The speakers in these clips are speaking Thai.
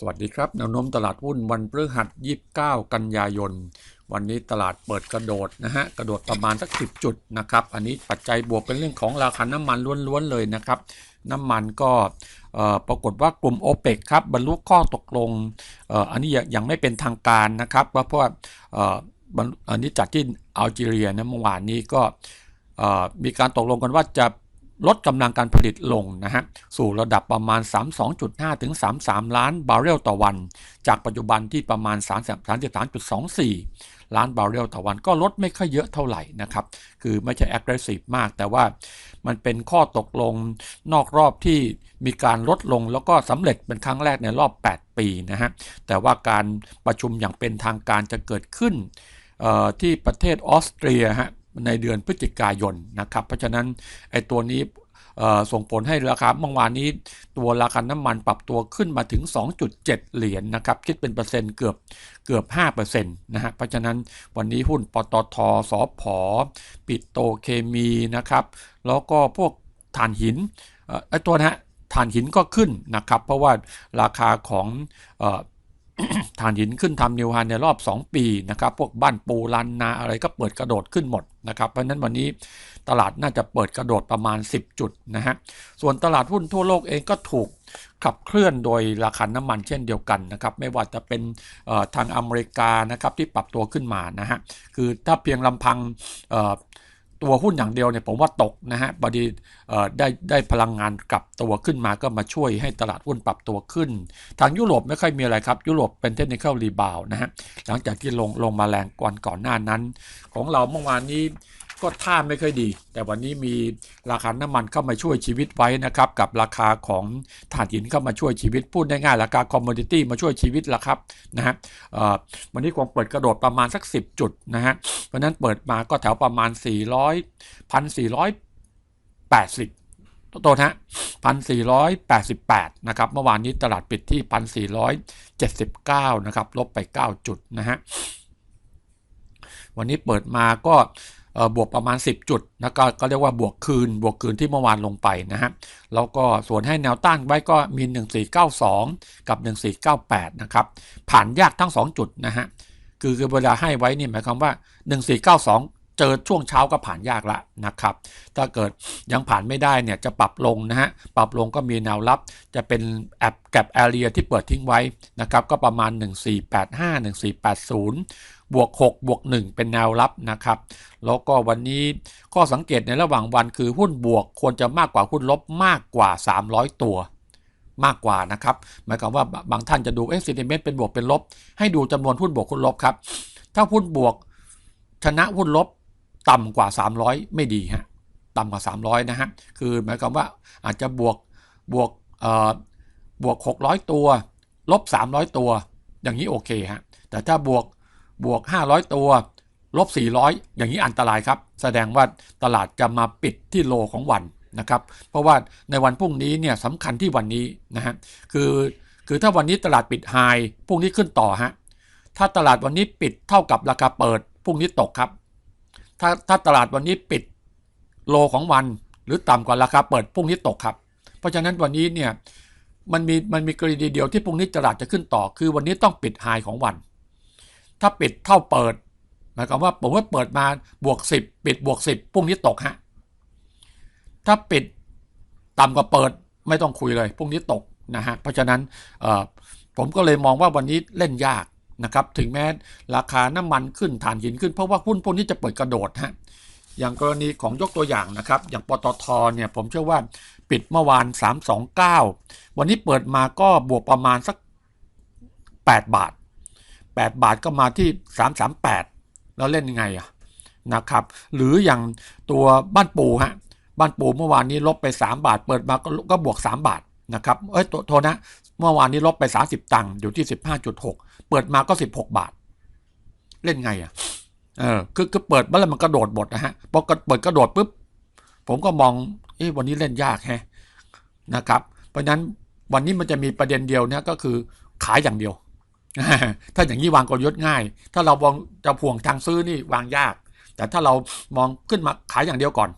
สวัสดีครับแนวโน้มตลาดหุ้นวันพฤหัส29 กันยายน วันนี้ตลาดเปิดกระโดดนะฮะกระโดดประมาณสัก 10 จุดนะครับ อันนี้ปัจจัยบวกเป็นเรื่องของราคาน้ำมันล้วนๆเลยนะครับ น้ำมันก็ปรากฏว่ากลุ่มโอเปกครับบรรลุข้อตกลงอันนี้ยังไม่เป็นทางการนะครับว่าเพราะว่าอันนี้จัดที่อัลจีเรียนะเมื่อวานนี้ก็มีการตกลงกันว่าจะ ลดกำลังการผลิตลงนะฮะสู่ระดับประมาณ 32.5 ถึง 33 ล้านบาร์เรลต่อวัน จากปัจจุบันที่ประมาณ 33.24 ล้านบาร์เรลต่อวันก็ลดไม่ค่อยเยอะเท่าไหร่นะครับ คือไม่ใช่ aggressive มาก แต่ว่ามันเป็นข้อตกลงนอกรอบที่มีการลดลงแล้วก็สำเร็จเป็นครั้งแรกในรอบ 8 ปีนะฮะแต่ว่าการประชุมอย่างเป็นทางการจะเกิดขึ้นที่ประเทศออสเตรียฮะ ในเดือนพฤศจิกายนนะครับ เพราะฉะนั้นไอ้ตัวนี้ส่งผลให้ราคาเมื่อวานนี้ตัวราคาน้ำมันปรับตัวขึ้นมาถึง 2.7 เหรียญนนะครับคิดเป็นเปอร์เซ็นต์เกือบเกือบ5%นะฮะเพราะฉะนั้นวันนี้หุ้นปตทสอพอปิโตเคมีนะครับ แล้วก็พวกถ่านหินไอ้ตัวนะฮะถ่านหินก็ขึ้นนะครับ เพราะว่าราคาของ ถ่านหินขึ้นทำนิวไฮในรอบ 2 ปีนะครับ พวกบ้านปูลันนาอะไรก็เปิดกระโดดขึ้นหมดนะครับ เพราะนั้นวันนี้ตลาดน่าจะเปิดกระโดดประมาณ 10 จุดนะฮะ ส่วนตลาดหุ้นทั่วโลกเองก็ถูกขับเคลื่อนโดยราคาน้ำมันเช่นเดียวกันนะครับ ไม่ว่าจะเป็นทางอเมริกานะครับที่ปรับตัวขึ้นมานะฮะ คือถ้าเพียงลำพัง ตัวหุ้นอย่างเดียวเนี่ยผมว่าตกนะฮะบอดีได้ได้พลังงานกลับตัวขึ้นมาก็มาช่วยให้ตลาดหุ้นปรับตัวขึ้น ทางยุโรปไม่ค่อยมีอะไรครับ ยุโรปเป็นเทคนิคอลรีบาวนะฮะหลังจากที่ลงลงมาแรงก่อนก่อนหน้านั้น ของเราเมื่อวานนี้ ก็ท่าไม่ค่อยดี แต่วันนี้มีราคาน้ำมันเข้ามาช่วยชีวิตไว้นะครับกับราคาของถ่านหินเข้ามาช่วยชีวิตพูดได้ง่ายราคาคอมมอดิตี้มาช่วยชีวิตละครับนะฮะวันนี้คงเปิดกระโดดประมาณสัก 10 จุดนะฮะเพราะนั้นเปิดมาก็แถวประมาณ 400 1,480ตัวฮะ1,488นะครับ เมื่อวานนี้ตลาดปิดที่1,479นะครับ ลบไป9จุดนะฮะ วันนี้เปิดมาก็ บวกประมาณ 10 จุดนะก็ก็เรียกว่าบวกคืน บวกคืนที่เมื่อวานลงไปนะฮะแล้วก็ส่วนให้แนวต้านไว้ก็มี 1492 กับ 1498 นะครับผ่านยากทั้ง 2 จุดนะฮะคือคือเวลาให้ไว้นี่หมายความว่า 1492เจอช่วงเช้าก็ผ่านยากละนะครับ ถ้าเกิดยังผ่านไม่ได้เนี่ยจะปรับลงนะฮะ ปรับลงก็มีแนวรับ จะเป็นแอบแกลบแอเรียที่เปิดทิ้งไว้นะครับ ก็ประมาณ 1485 1480 บวก6บวก1เป็นแนวรับนะครับ แล้วก็วันนี้ข้อสังเกตในระหว่างวันคือหุ้นบวกควรจะมากกว่าหุ้นลบมากกว่า 300 ตัวมากกว่านะครับหมายความว่าบางท่านจะดูเอ๊ะซินิเมนต์เป็นบวกเป็นลบ ให้ดูจำนวนหุ้นบวกหุ้นลบครับ ถ้าหุ้นบวกชนะหุ้นลบต่ำกว่า 300 ไม่ดีฮะต่ำกว่า 300 นะฮะ คือหมายความว่าอาจจะบวกบวกเอ่อบวก 600 ตัว ลบ 300 ตัว อย่างนี้โอเคฮะ แต่ถ้าบวก บวก 500 ตัว ลบ 400 อย่างนี้อันตรายครับ แสดงว่าตลาดจะมาปิดที่โลของวันนะครับ เพราะว่าในวันพรุ่งนี้เนี่ยสำคัญที่วันนี้นะฮะคือคือถ้าวันนี้ตลาดปิดไฮพรุ่งนี้ขึ้นต่อฮะถ้าตลาดวันนี้ปิดเท่ากับราคาเปิดพรุ่งนี้ตกครับ ถ้าถ้าตลาดวันนี้ปิดโลของวัน หรือต่ำกว่าราคาเปิดพรุ่งนี้ตกครับ เพราะฉะนั้นวันนี้เนี่ยมันมีมันมีกรณีเดียวที่พรุ่งนี้ตลาดจะขึ้นต่อ คือวันนี้ต้องปิดไฮของวัน ถ้าปิดเท่าเปิดหมายความว่าผมว่าเปิดมาบวกสิบปิดบวกสิบพรุ่งนี้ตกฮะถ้าปิดต่ำกว่าเปิดไม่ต้องคุยเลยพรุ่งนี้ตกนะฮะเพราะฉะนั้นผมก็เลยมองว่าวันนี้เล่นยากนะครับถึงแม้ราคาน้ำมันขึ้นฐานหินขึ้นเพราะว่าหุ้นพวกนี้จะเปิดกระโดดฮะอย่างกรณีของยกตัวอย่างนะครับ อย่างปตทเนี่ยผมเชื่อว่าปิดเมื่อวาน 329 วันนี้เปิดมาก็บวกประมาณสัก 8 บาท 8 บาทก็มาที่ 338 แล้วเล่นยังไงอะนะครับ หรืออย่างตัวบ้านปูฮะบ้านปูเมื่อวานนี้ลบไป 3 บาท เปิดมาก็ก็บวก 3 บาทนะครับเอ้ยโทนะ เมื่อวานนี้ลบไป 30 ตังค์อยู่ที่ 15.6 เปิดมาก็ 16 บาท เล่นไงอะเออคือคือเปิดเมื่อไรมันกระโดดหมดนะฮะพอเปิดกระโดดปุ๊บผมก็มองเอ้วันนี้เล่นยากแฮะนะครับ เพราะนั้นวันนี้มันจะมีประเด็นเดียวเนี่ยก็คือขายอย่างเดียว ถ้าอย่างนี้วางกลยุทธ์ง่าย ถ้าเราจะพ่วงทางซื้อนี่วางยาก แต่ถ้าเรามองขึ้นมาขายอย่างเดียวก่อน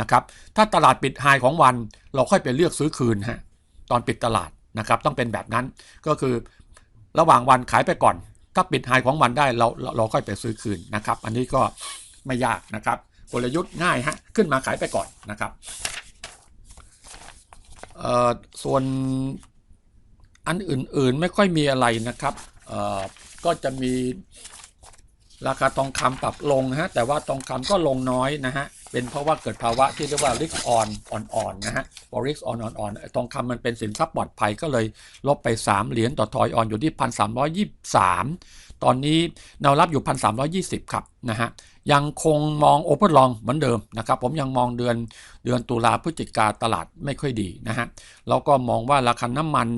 นะครับ ถ้าตลาดปิดไฮของวัน เราค่อยไปเลือกซื้อคืนฮะตอนปิดตลาดนะครับต้องเป็นแบบนั้นก็คือระหว่างวันขายไปก่อน ถ้าปิดไฮของวันได้เราเราเราค่อยไปซื้อคืนนะครับ อันนี้ก็ไม่ยากนะครับกลยุทธ์ง่ายฮะขึ้นมาขายไปก่อนนะครับส่วนอันอื่นๆไม่ค่อยมีอะไรนะครับ ก็จะมีราคาทองคำปรับลงฮะแต่ว่าทองคำก็ลงน้อยนะฮะเป็นเพราะว่าเกิดภาวะที่เรียกว่าริสอ่อนอ่อนๆนะฮะพอ risk on อ่อนๆทองคำมันเป็นสินทรัพย์ปลอดภัยก็เลยลบไป 3 เหรียญต่อทอยออนอยู่ที่1,323ตอนนี้แนวรับอยู่1,320ครับนะฮะ ยังคงมองโอเ n นลองเหมือนเดิมนะครับผมยังมองเดือนเดือนตุลาพฤศจิกาตลาดไม่ค่อยดีนะฮะแล้วก็มองว่าราคาน้ำมัน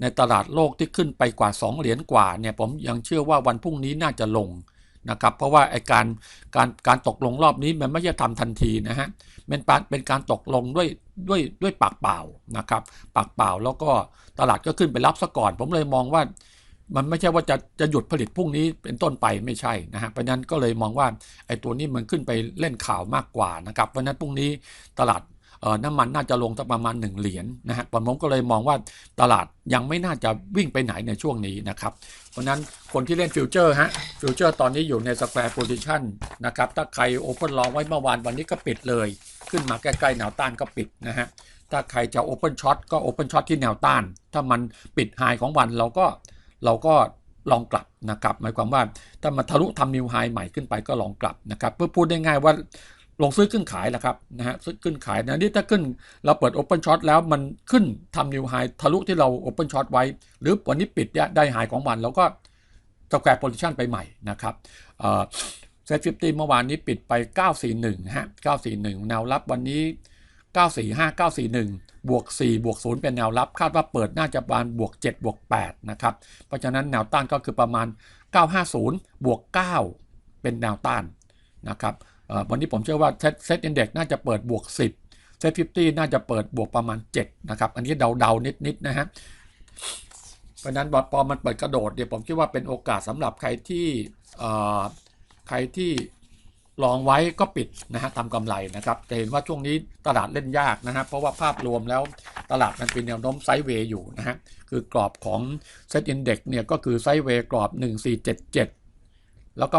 ในตลาดโลกที่ขึ้นไปกว่า 2 เหรียญกว่าเนี่ยผมยังเชื่อว่าวันพรุ่งนี้น่าจะลงนะครับเพราะว่าไอการการการตกลงรอบนี้มันไม่ใช่ทำทันทีนะฮะเป็นเป็นการตกลงด้วยด้วยด้วยปากเปล่านะครับปากเปล่าแล้วก็ตลาดก็ขึ้นไปรับซะก่อน ผมเลยมองว่า มันไม่ใช่ว่าจะจะหยุดผลิตพรุ่งนี้เป็นต้นไปไม่ใช่นะฮะเพราะนั้นก็เลยมองว่าไอ้ตัวนี้มันขึ้นไปเล่นข่าวมากกว่านะครับเพราะนั้นพรุ่งนี้ตลาดน้ำมันน่าจะลงสักประมาณ 1 เหรียญนะฮะผมก็เลยมองว่าตลาดยังไม่น่าจะวิ่งไปไหนในช่วงนี้นะครับ เพราะนั้นคนที่เล่นฟิวเจอร์ฮะ ฟิวเจอร์ตอนนี้อยู่ในสแควร์โพซิชันนะครับ ถ้าใครโอเ n นลองไว้เมื่อวานวันนี้ก็ปิดเลย ขึ้นมาใกล้ๆแนวต้านก็ปิดนะฮะ ถ้าใครจะโอเ n นช็อตก็โอเ n นช็อตที่แนวต้าน ถ้ามันปิดไฮของวันเราก็ เราก็ลองกลับนะครับหมายความว่าถ้ามาทะลุทำนิวไฮใหม่ขึ้นไปก็ลองกลับนะครับ เพื่อพูดได้ง่ายว่าลงซื้อขึ้นขายแหละครับนะฮะซื้อขึ้นขายนะนี่ถ้าขึ้นเราเปิด Open Shot แล้วมันขึ้นทำนิวไฮทะลุที่เรา Open Shot ไว้ หรือวันนี้ปิดเนี่ยได้ไฮของวันแล้วก็สแควร์โพซิชันไปใหม่นะครับเซ็ตฟิฟตี้เมื่อวานนี้ปิดไป 941ฮะ941 แนวรับวันนี้ 945 941 บวก4บวก0เป็นแนวรับ คาดว่าเปิดน่าจะประมาณบวก7บวก8นะครับ เพราะฉะนั้นแนวต้านก็คือประมาณ 950 บวก 9 เป็นแนวต้านนะครับวันนี้ผมเชื่อว่าเซ็ตอินเด็กน่าจะเปิดบวก 10 เซ็ตฟิฟตี้น่าจะเปิดบวกประมาณ 7 นะครับ อันนี้เดาๆ นิดๆนะฮะเพราะนั้นพอมันเปิดกระโดดเดี๋ยวผมคิดว่าเป็นโอกาสสำหรับใครที่ใครที่ ลองไว้ก็ปิดนะฮะทำกำไรนะครับจะเห็นว่าช่วงนี้ตลาดเล่นยากนะฮะเพราะว่าภาพรวมแล้วตลาดมันเป็นแนวโน้มไซด์เวย์อยู่นะฮะคือกรอบของเซ็ตอินเด็กเนี่ยก็คือไซด์เวย์กรอบ 1477 แล้วก็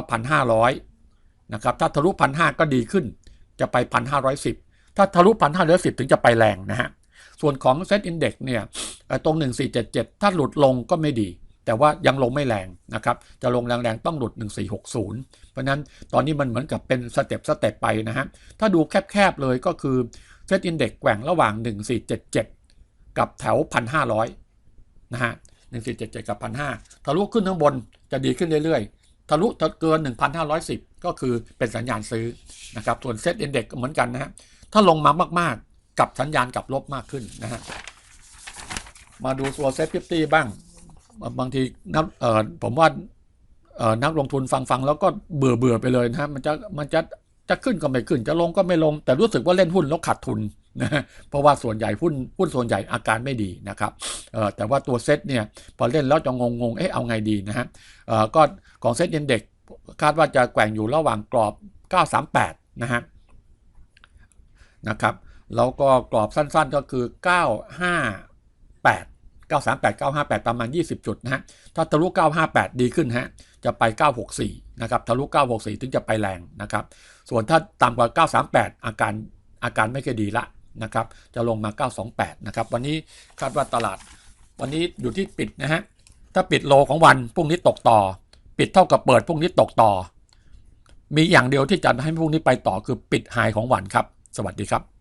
1,500 นะครับ ถ้าทะลุ 1,500 ก็ดีขึ้นจะไป 1,510 ถ้าทะลุ 1,510 ถึงจะไปแรงนะฮะส่วนของเซ็ตอินเด็กเนี่ยตรง 1477 ถ้าหลุดลงก็ไม่ดี แต่ว่ายังลงไม่แรงนะครับ จะลงแรงๆต้องหลุด 1460 เพราะนั้นตอนนี้มันเหมือนกับเป็นสเต็ปสเต็ปไปนะฮะ ถ้าดูแคบๆเลยก็คือเซตอินเด็กแกว่งระหว่าง 1477 กับแถว 1,500 นะฮะ 1477 กับ 1,500 ทะลุขึ้นข้างบนจะดีขึ้นเรื่อยๆ ทะลุเกิน 1,510 ก็คือเป็นสัญญาณซื้อนะครับ ส่วนเซตอินเด็กก็เหมือนกันนะฮะ ถ้าลงมามากๆ กับสัญญาณกับลบมากขึ้นนะฮะ มาดูตัวเซตฟิฟตี้บ้าง บางทีนับเอ่อผมว่านักลงทุนฟังฟังแล้วก็เบื่อเบื่อไปเลยนะฮะมันจะมันจะจะขึ้นก็ไม่ขึ้นจะลงก็ไม่ลง แต่รู้สึกว่าเล่นหุ้นแล้วขาดทุนนะเพราะว่าส่วนใหญ่หุ้นหุ้นส่วนใหญ่อาการไม่ดีนะครับแต่ว่าตัวเซ็ตเนี่ยพอเล่นแล้วจะงงงเอ๊ะเอาไงดีนะฮะก็ของเซ็ตเย็นเด็กคาดว่าจะแกว่งอยู่ระหว่างกรอบ 938 นะฮะนะครับแล้วก็กรอบสั้นๆก็คือ 958 938 958 ประมาณ 20 จุดนะฮะ ถ้าทะลุ 958 ดีขึ้นฮะ จะไป 964 นะครับ ทะลุ 964 ถึงจะไปแรงนะครับ ส่วนถ้าต่ำกว่า 938 อาการอาการไม่ค่อยดีละนะครับ จะลงมา 928 นะครับ วันนี้คาดว่าตลาด วันนี้อยู่ที่ปิดนะฮะ ถ้าปิดโลของวันพรุ่งนี้ตกต่อ ปิดเท่ากับเปิดพรุ่งนี้ตกต่อ มีอย่างเดียวที่จะให้พรุ่งนี้ไปต่อคือปิดไฮของวันครับ สวัสดีครับ